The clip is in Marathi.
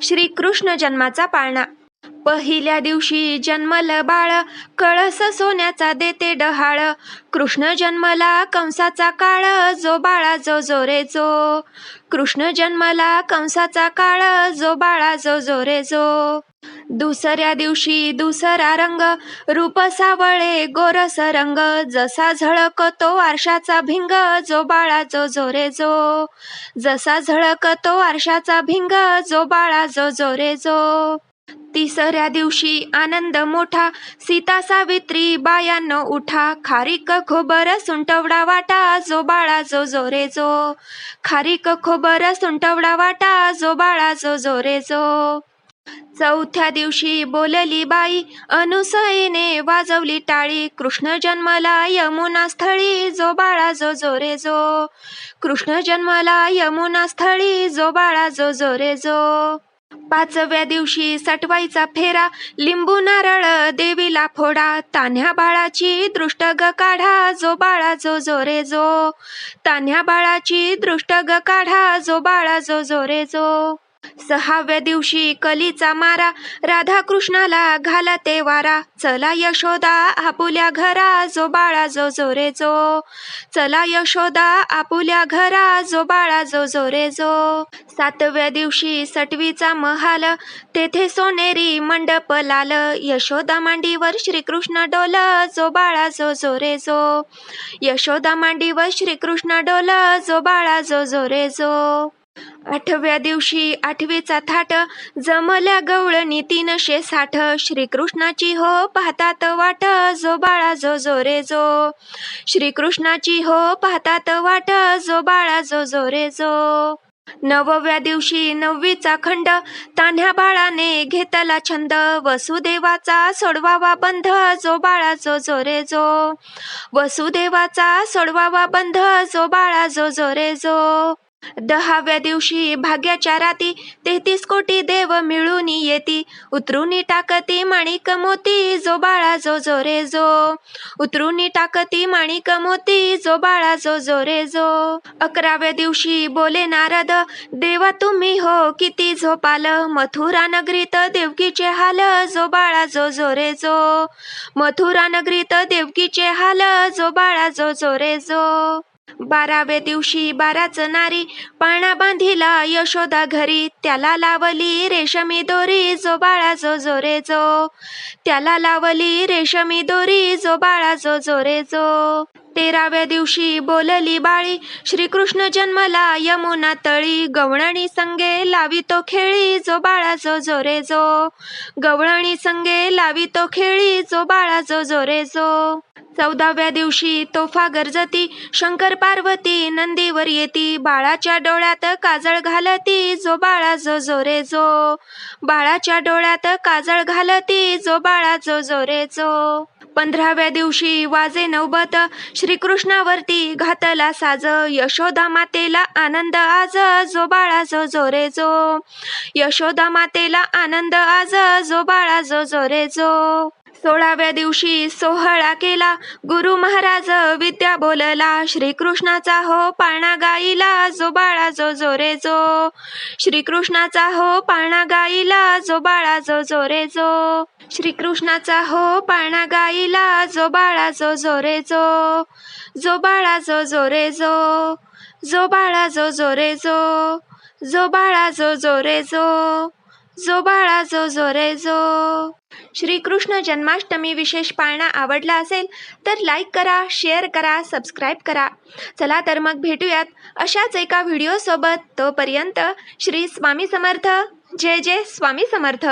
श्रीकृष्ण जन्माचा पाळणा. पहिल्या दिवशी जन्मल बाळ कळस सोन्याचा देते डहाळ. कृष्ण जन्मला कंसाचा काळ जो बाळा जो जोरे जो. कृष्ण जन्मला कंसाचा काळ जो बाळा जो जोरे जो. दुसऱ्या दिवशी दुसरा रंग रूप सावळे गोरस रंग जसा झळकतो आरशाचा भिंग जो बाळा जो जो जो. जसा झळकतो आरशाचा भिंग जो बाळा जो जो जो. तिसऱ्या दिवशी आनंद मोठा सीता सावित्री बायांनो उठा. खारीक खोबर सुंटवडा वाटा जो बाळा जो जोरे जो. खारीक खोबर सुंटवडा वाटा जो बाळा जो जो जो. चौथ्या दिवशी बोलली बाई अनुसयेने वाजवली टाळी. कृष्ण जन्मला यमुना स्थळी जो बाळा जो जो रे जो. कृष्ण जन्मला यमुना स्थळी जो बाळा जो जो रे जो. पाचव्या दिवशी सटवाईचा फेरा लिंबू नारळ देवीला फोडा. तान्ह्या बाळाची दृष्ट ग काढा जो बाळा जो जो रे जो. तान्ह्या बाळाची दृष्ट ग काढा जो बाळा जो जो रे जो. सहाव्या दिवशी कलीचा मारा. राधाकृष्णाला घाला ते वारा. चला यशोदा आपुल्या घरा जो बाळा जो जोरे जो. चला यशोदा आपुल्या घरा जो बाळा जो जोरे जो. सातव्या दिवशी सटवीचा महाल. तेथे सोनेरी मंडप लाल. यशोदा मांडीवर श्रीकृष्ण डोल. जो बाळा जो जोरे जो. यशोदा मांडीवर श्रीकृष्ण डोल. जो बाळा जो जो जो. आठव्या दिवशी आठवीचा थाट जमल्या गवळणी तीनशे साठ श्रीकृष्णाची हो पाहतात वाट जो बाळा जो जो रे जो. श्रीकृष्णाची हो पाहतात वाट जो बाळा जो जो रे जो. नवव्या दिवशी नववीचा खंड तान्ह्या बाळाने घेतला छंद. वसुदेवाचा सोडवावा बंध जो बाळा जो जो रे जो. वसुदेवाचा सोडवावा बंध जो बाळा जो जो रे जो. दहाव्या दिवशी भाग्याच्या राती तेहतीस कोटी देव मिळून येती. उतरून टाकती माणिक मोती जो बाळा जो जो रे जो. उतरून टाकती माणिक मोती जो बाळा जो जो रे जो. अकराव्या दिवशी बोले नारद देवा तुम्ही हो किती झोपाल. मथुरा नगरीत देवकीचे हाल जो बाळा जो जो रे जो. मथुरा नगरीत देवकीचे हाल जो बाळा जो जो रे जो. बाराव्या दिवशी बाराच नारी पाळणा बांधिला यशोदा घरी. त्याला लावली रेशमी दोरी जो बाळा जो जोरे जो. त्याला लावली रेशमी दोरी जो बाळा जो जोरे जो. तेराव्या दिवशी बोलली बाळी श्रीकृष्ण जन्मला यमुना तळी. गवळणी संगे लावितो खेळी जो बाळा जो जोरे जो. गवळणी संगे लावितो खेळी जो बाळा जो जोरे जो. चौदाव्या दिवशी तोफा गरजती शंकर पार्वती नंदीवर येती बाळाच्या डोळ्यात काजळ घालती जो बाळा जो जो रे जो. बाळाच्या डोळ्यात काजळ घालती जो बाळा जो जो रे जो. पंधराव्या दिवशी वाजे नवबत श्रीकृष्णावरती घातला साज यशोदा मातेला आनंद आज जो बाळा जो जो रे जो. यशोदा मातेला आनंद आज जो बाळा जो जो रे जो. सोळाव्या दिवशी सोहळा केला. गुरु महाराज विद्या बोलला श्रीकृष्णाचा हो पाळणा गाईला जो बाळा जो जोरे जो. श्रीकृष्णाचा हो पाळणा गाईला जो बाळा जो जोरे जो. श्रीकृष्णाचा हो पाळणा गाईला जो बाळा जो जोरे जो. जो बाळा जो जोरे जो. जो बाळा जो जोरे जो. जो बाळा जो जोरे जो. जो बाळा जो जोरे जो. श्रीकृष्ण जन्माष्टमी विशेष पाळणा आवडला असेल तर लाईक करा शेअर करा सबस्क्राईब करा. चला तर मग भेटूयात अशाच एका व्हिडिओसोबत तोपर्यंत श्री स्वामी समर्थ. जय जय स्वामी समर्थ.